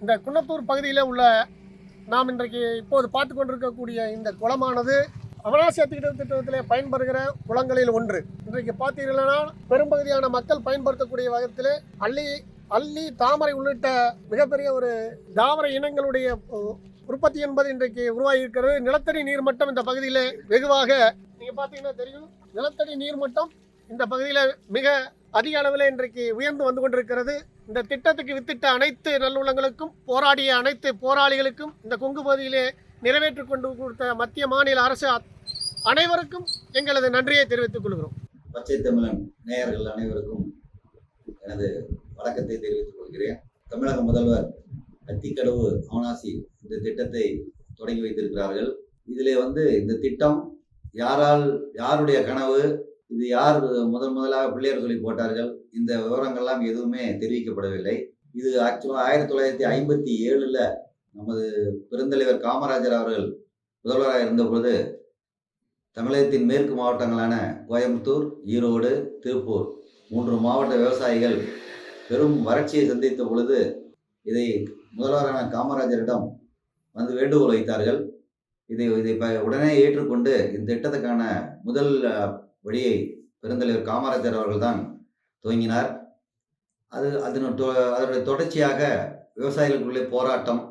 இந்த குன்னத்தூர் பகுதியில் உள்ள நாம் இன்றைக்கு இப்போது பார்த்து கொண்டிருக்கக்கூடிய இந்த குளமானது அவனாசி திட்ட திட்டத்திலே பயன்படுகிற குளங்களில் ஒன்று. இன்றைக்கு பார்த்தீர்கள்னா பெரும்பகுதியான மக்கள் பயன்படுத்தக்கூடிய வகத்தில் அள்ளி அள்ளி தாமரை உள்ளிட்ட மிகப்பெரிய ஒரு தாவர இனங்களுடைய உ- உற்பத்தி என்பது இன்றைக்கு உருவாகி இருக்கிறது நிலத்தடி நீர்மட்டம் இந்த பகுதியில் வெகுவாக நீங்கள் பார்த்தீங்கன்னா தெரியும் நிலத்தடி நீர் மட்டம் இந்த பகுதியில் மிக அதிக அளவில் இன்றைக்கு உயர்ந்து வந்து கொண்டிருக்கிறது. இந்த திட்டத்துக்கு வித்திட்ட அனைத்து நல்லுள்ளங்களுக்கும் போராடிய அனைத்து போராளிகளுக்கும் இந்த கொங்கு பகுதியிலே நிறைவேற்றி கொண்டு கொடுத்த மத்திய மாநில அரசு அனைவருக்கும் எங்களது நன்றியை தெரிவித்துக் கொள்கிறோம். பச்சை தமிழன் நேயர்கள் அனைவருக்கும் எனது வணக்கத்தை தெரிவித்துக் கொள்கிறேன். தமிழக முதல்வர் அத்திக்கடவு அவனாசி இந்த திட்டத்தை தொடங்கி வைத்திருக்கிறார்கள். இதிலே வந்து இந்த திட்டம் யாரால் யாருடைய கனவு இது யார் முதன் முதலாக பிள்ளையார் சொல்லி போட்டார்கள்? இந்த விவரங்கள்லாம் எதுவுமே தெரிவிக்கப்படவில்லை. இது ஆக்சுவலாக ஆயிரத்தி தொள்ளாயிரத்தி ஐம்பத்தி ஏழில் நமது பெருந்தலைவர் காமராஜர் அவர்கள் முதல்வராக இருந்தபொழுது தமிழகத்தின் மேற்கு மாவட்டங்களான கோயம்புத்தூர் ஈரோடு திருப்பூர் மூன்று மாவட்ட விவசாயிகள் பெரும் வறட்சியை சந்தித்த பொழுது இதை முதல்வரான காமராஜரிடம் வந்து வேண்டுகோள் வைத்தார்கள். இதை இதை ப- உடனே ஏற்றுக்கொண்டு இந்த திட்டத்துக்கான முதல் வழியை பெருந்தலைவர் காமராஜர் அவர்கள் தான் துவங்கினார். அது அதன் அதனுடைய தொடர்ச்சியாக விவசாயிகளுக்குள்ளே போராட்டம்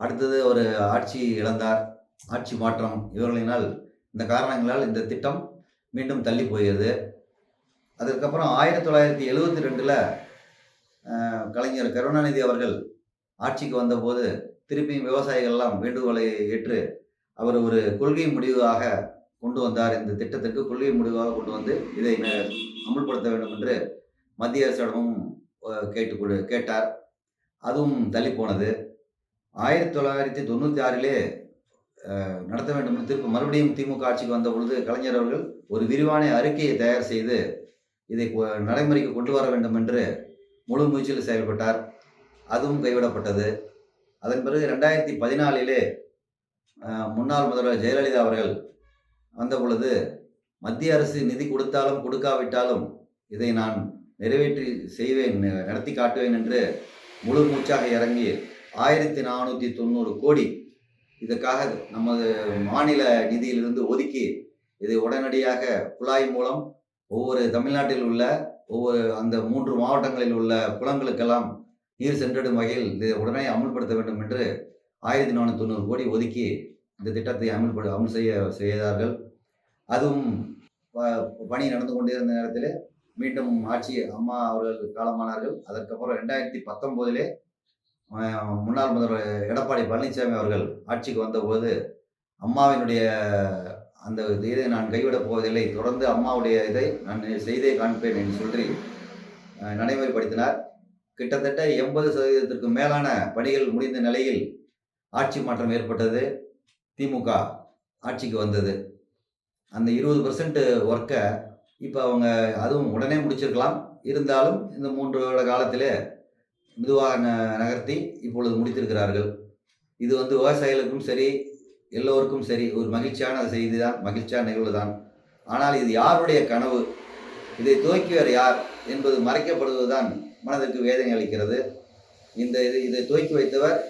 அடுத்தது ஒரு ஆட்சி இழந்தார் ஆட்சி மாற்றம் இவர்களினால் இந்த காரணங்களால் இந்த திட்டம் மீண்டும் தள்ளி போகிறது அதற்கப்புறம் ஆயிரத்தி தொள்ளாயிரத்தி எழுவத்தி ரெண்டில் கலைஞர் கருணாநிதி அவர்கள் ஆட்சிக்கு வந்தபோது திருப்பியும் விவசாயிகள்லாம் வேண்டுகோளை ஏற்று அவர் ஒரு கொள்கை முடிவாக கொண்டு வந்தார். இந்த திட்டத்திற்கு கொள்கை முடிவாக கொண்டு வந்து இதை அமுல்படுத்த வேண்டும் என்று மத்திய அரசிடமும் கேட்டு கேட்டார். அதுவும் தள்ளி போனது ஆயிரத்தி தொள்ளாயிரத்தி தொண்ணூற்றி ஆறிலே நடத்த வேண்டும் என்று திருப்பி மறுபடியும் திமுக ஆட்சிக்கு வந்த பொழுது கலைஞர் அவர்கள் ஒரு விரிவான அறிக்கையை தயார் செய்து இதை நடைமுறைக்கு கொண்டு வர வேண்டும் என்று முழு முயற்சியில் செயல்பட்டார். அதுவும் கைவிடப்பட்டது. அதன் பிறகு ரெண்டாயிரத்தி பதினாலிலே முன்னாள் முதல்வர் ஜெயலலிதா அவர்கள் வந்த பொழுது மத்திய அரசு நிதி கொடுத்தாலும் கொடுக்காவிட்டாலும் இதை நான் நிறைவேற்றி செய்வேன் நடத்தி காட்டுவேன் என்று முழு மூச்சாக இறங்கி ஆயிரத்தி நானூற்றி தொண்ணூறு கோடி இதற்காக நமது மாநில நிதியிலிருந்து ஒதுக்கி இதை உடனடியாக குழாய் மூலம் ஒவ்வொரு தமிழ்நாட்டில் உள்ள ஒவ்வொரு அந்த மூன்று மாவட்டங்களில் உள்ள குளங்களுக்கெல்லாம் நீர் சென்றடும் வகையில் இதை உடனே அமுல்படுத்த வேண்டும் என்று ஆயிரத்தி நானூற்றி தொண்ணூறு கோடி ஒதுக்கி இந்த திட்டத்தை அமல்படு அமல் செய்ய செய்தார்கள். அதுவும் ப- பணி நடந்து கொண்டிருந்த நேரத்தில் மீண்டும் ஆட்சி அம்மா அவர்கள் காலமானார்கள். அதற்கப்புறம் ரெண்டாயிரத்தி பத்தொம்போதிலே முன்னாள் முதல்வர் எடப்பாடி பழனிசாமி அவர்கள் ஆட்சிக்கு வந்தபோது அம்மாவினுடைய அந்த இதை நான் கைவிடப் போவதில்லை. தொடர்ந்து அம்மாவுடைய இதை நான் செய்தே காண்பேன் என்று சொல்லி நடைமுறைப்படுத்தினார். கிட்டத்தட்ட எண்பது சதவீதத்திற்கு மேலான பணிகள் முடிந்த நிலையில் ஆட்சி மாற்றம் ஏற்பட்டது. திமுக ஆட்சிக்கு வந்தது. அந்த இருபது பர்சன்ட் ஒர்க்கை இப்போ அவங்க அதுவும் உடனே முடிச்சிருக்கலாம். இருந்தாலும் இந்த மூன்று வருட காலத்திலே மெதுவாக ந- நகர்த்தி இப்பொழுது முடித்திருக்கிறார்கள். இது வந்து விவசாயிகளுக்கும் சரி எல்லோருக்கும் சரி ஒரு மகிழ்ச்சியான செய்தி தான் மகிழ்ச்சியான நிகழ்வு தான் ஆனால் இது யாருடைய கனவு? இதை துவக்கியவர் யார் என்பது மறைக்கப்படுவதுதான் மனதிற்கு வேதனை அளிக்கிறது. இந்த இது இதை துவக்கி வைத்தவர்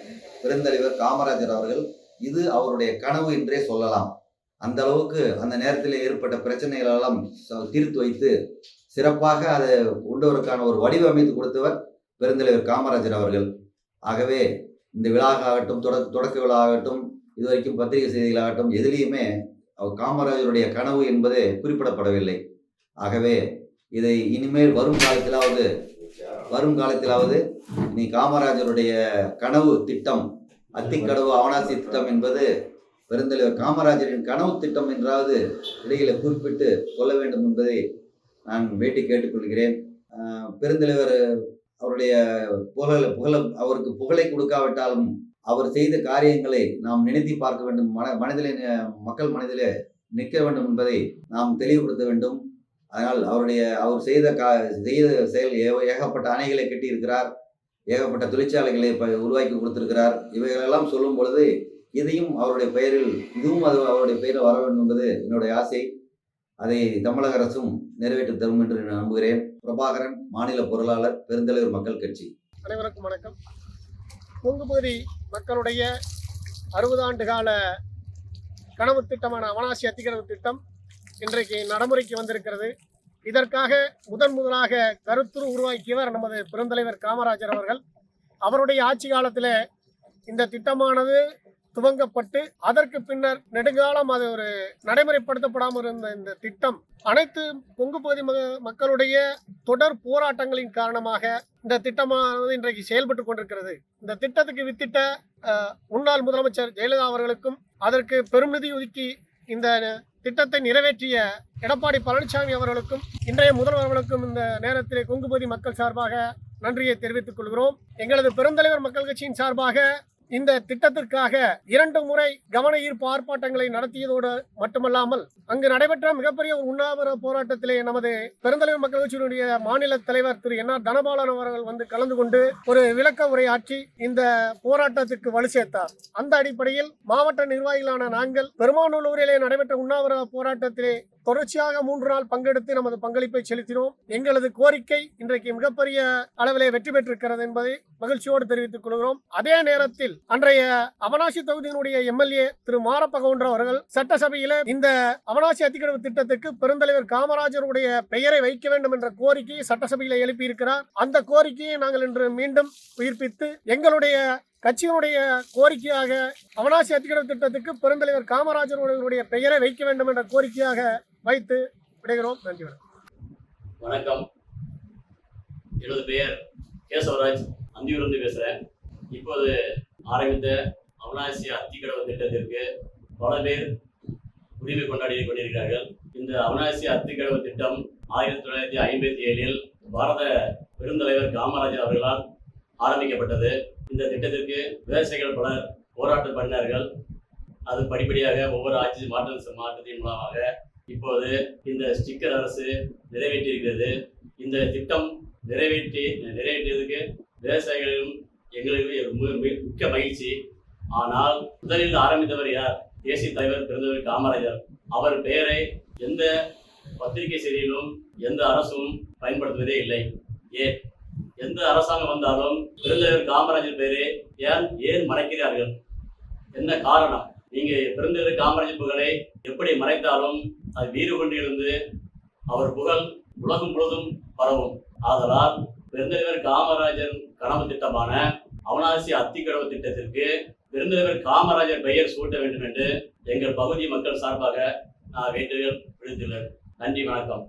பெருந்தலைவர் காமராஜர் அவர்கள். இது அவருடைய கனவு என்றே சொல்லலாம். அந்த அளவுக்கு அந்த நேரத்தில் ஏற்பட்ட பிரச்சனைகளெல்லாம் ச- தீர்த்து வைத்து சிறப்பாக அதை கொண்டவருக்கான ஒரு வடிவமைத்து கொடுத்தவர் பெருந்தலைவர் காமராஜர் அவர்கள். ஆகவே இந்த விழாவாகட்டும் தொட தொடக்க விழா ஆகட்டும் இதுவரைக்கும் பத்திரிகை செய்திகளாகட்டும் எதிலையுமே காமராஜருடைய கனவு என்பது குறிப்பிடப்படவில்லை. ஆகவே இதை இனிமேல் வரும் காலத்திலாவது வரும் காலத்திலாவது நீ காமராஜருடைய கனவு திட்டம் அத்திக்கடவு அவனாசி திட்டம் என்பது பெருந்தலைவர் காமராஜரின் கனவு திட்டம் என்றாவது இடையில குறிப்பிட்டு சொல்ல வேண்டும் என்பதை நான் வேட்டி கேட்டுக்கொள்கிறேன். பெருந்தலைவர் அவருடைய புகழ புகழ அவருக்கு புகழை கொடுக்காவிட்டாலும் அவர் செய்த காரியங்களை நாம் நினைத்து பார்க்க வேண்டும். மன மனதிலே மக்கள் மனதிலே நிற்க வேண்டும் என்பதை நாம் தெளிவுபடுத்த வேண்டும். அதனால் அவருடைய அவர் செய்த கா செய்த செயல் ஏக- ஏகப்பட்ட அணைகளை கட்டியிருக்கிறார். ஏகப்பட்ட தொழிற்சாலைகளை ப- உருவாக்கி கொடுத்திருக்கிறார். இவைகளெல்லாம் சொல்லும் பொழுது இதையும் அவருடைய பெயரில் இதுவும் அது அவருடைய பெயரில் வர வேண்டும் என்பது என்னுடைய ஆசை. அதை தமிழக அரசும் நிறைவேற்றி தரும் என்று நான் நம்புகிறேன். பிரபாகரன் மாநில பொருளாளர் பெருந்தலைவர் மக்கள் கட்சி. அனைவருக்கும் வணக்கம். கொங்கு பகுதி மக்களுடைய அறுபது ஆண்டு கால கனவு திட்டமான அவனாசி அத்திகரவு திட்டம் இன்றைக்கு நடைமுறைக்கு வந்திருக்கிறது. இதற்காக முதன் முதலாக கருத்துரு உருவாக்கியவர் நமது பெருந்தலைவர் காமராஜர் அவர்கள். அவருடைய ஆட்சி காலத்தில் இந்த திட்டமானது துவங்கப்பட்டு அதற்கு பின்னர் நெடுங்காலம் அது ஒரு நடைமுறைப்படுத்தப்படாமல் இருந்த இந்த திட்டம் அனைத்து கொங்கு பகுதி மக- மக்களுடைய தொடர் போராட்டங்களின் காரணமாக இந்த திட்டமானது இன்றைக்கு செயல்பட்டு கொண்டிருக்கிறது. இந்த திட்டத்துக்கு வித்திட்ட முன்னாள் முதலமைச்சர் ஜெயலலிதா அவர்களுக்கும் அதற்கு பெருநிதி ஒதுக்கி இந்த திட்டத்தை நிறைவேற்றிய எடப்பாடி பழனிசாமி அவர்களுக்கும் இன்றைய முதல்வர்களுக்கும் இந்த நேரத்திலே கொங்குபதி மக்கள் சார்பாக நன்றியை தெரிவித்துக் கொள்கிறோம். எங்களது பெருந்தலைவர் மக்கள் கட்சியின் சார்பாக இந்த திட்டத்திற்காக இரண்டு முறை கவன ஈர்ப்பு ஆர்ப்பாட்டங்களை நடத்தியதோடு மட்டுமல்லாமல் அங்கு நடைபெற்ற மிகப்பெரிய ஒரு உண்ணாவிர போராட்டத்திலே நமது பெருந்தலைவர் மக்கள் கட்சியினுடைய மாநில தலைவர் திரு என் ஆர் தனபாலன் அவர்கள் வந்து கலந்து கொண்டு ஒரு விளக்க உரையாற்றி இந்த போராட்டத்திற்கு வலு சேர்த்தார். அந்த அடிப்படையில் மாவட்ட நிர்வாகிகளான நாங்கள் பெருமாநல்லூரிலே நடைபெற்ற உண்ணாவிர போராட்டத்திலே தொடர்ச்சியாக மூன்று நாள் பங்கெடுத்து நமது பங்களிப்பை செலுத்தினோம். எங்களது கோரிக்கை இன்றைக்கு மிகப்பெரிய அளவிலே வெற்றி பெற்றிருக்கிறது என்பதை மகிழ்ச்சியோடு தெரிவித்துக் கொள்கிறோம். அதே நேரத்தில் அன்றைய அவனாசி தொகுதியினுடைய எம்எல்ஏ திரு மாரப்பகவுண்டர் அவர்கள் சட்டசபையில இந்த அவனாசி அத்திக்கடவு திட்டத்துக்கு பெருந்தலைவர் காமராஜருடைய பெயரை வைக்க வேண்டும் என்ற கோரிக்கையை சட்டசபையில எழுப்பியிருக்கிறார். அந்த கோரிக்கையை நாங்கள் இன்று மீண்டும் உயிர்ப்பித்து எங்களுடைய கட்சியினுடைய கோரிக்கையாக அவனாசி அத்திக்கடவு திட்டத்துக்கு பெருந்தலைவர் காமராஜருடைய பெயரை வைக்க வேண்டும் என்ற கோரிக்கையாக வைத்து விடைகிறோம் நன்றி வணக்கம். வணக்கம். எனது பெயர் கேசவராஜ் அந்தியூர்ந்து பேசுகிறேன் இப்போது ஆரம்பித்த அவனாசி அத்திக்கடவு திட்டத்திற்கு பல பேர் உரிமை கொண்டாடி கொண்டிருக்கிறார்கள். இந்த அவனாசி அத்திக்கடவு திட்டம் ஆயிரத்தி தொள்ளாயிரத்தி ஐம்பத்தி ஏழில் பாரத பெருந்தலைவர் காமராஜர் அவர்களால் ஆரம்பிக்கப்பட்டது. இந்த திட்டத்திற்கு விவசாயிகள் பலர் போராட்டம் பண்ணார்கள். அது படிப்படியாக ஒவ்வொரு ஆட்சி மாற்ற மாற்றத்தின் மூலமாக இப்போது இந்த ஸ்டிக்கர் அரசு நிறைவேற்றியிருக்கிறது. இந்த திட்டம் நிறைவேற்றி நிறைவேற்றியதுக்கு விவசாயிகளும் எங்களுக்கு மிக்க மகிழ்ச்சி. ஆனால் முதலில் ஆரம்பித்தவர் யார்? தேசிய தலைவர் பிறந்தவர் காமராஜர். அவர் பெயரை எந்த பத்திரிகை செய்தியிலும் எந்த அரசும் பயன்படுத்துவதே இல்லை. ஏன்? எந்த அரசாங்கம் வந்தாலும் பெருந்தலைவர் காமராஜர் பெயரை ஏன் ஏன் மறைக்கிறார்கள்? என்ன காரணம்? நீங்க பெருந்தலைவர் காமராஜர் புகழை எப்படி மறைத்தாலும் அது வீறு கொண்டிருந்து அவர் புகழ் உலகம் முழுவதும் பரவும். ஆதலால் பெருந்தலைவர் காமராஜர் கனவு திட்டமான அவனாசி அத்திக்கடவு திட்டத்திற்கு பெருந்தலைவர் காமராஜர் பெயர் சூட்ட வேண்டும் என்று எங்கள் பகுதி மக்கள் சார்பாக நான் வேண்டுதல் விடுத்துள்ளேன். நன்றி வணக்கம்.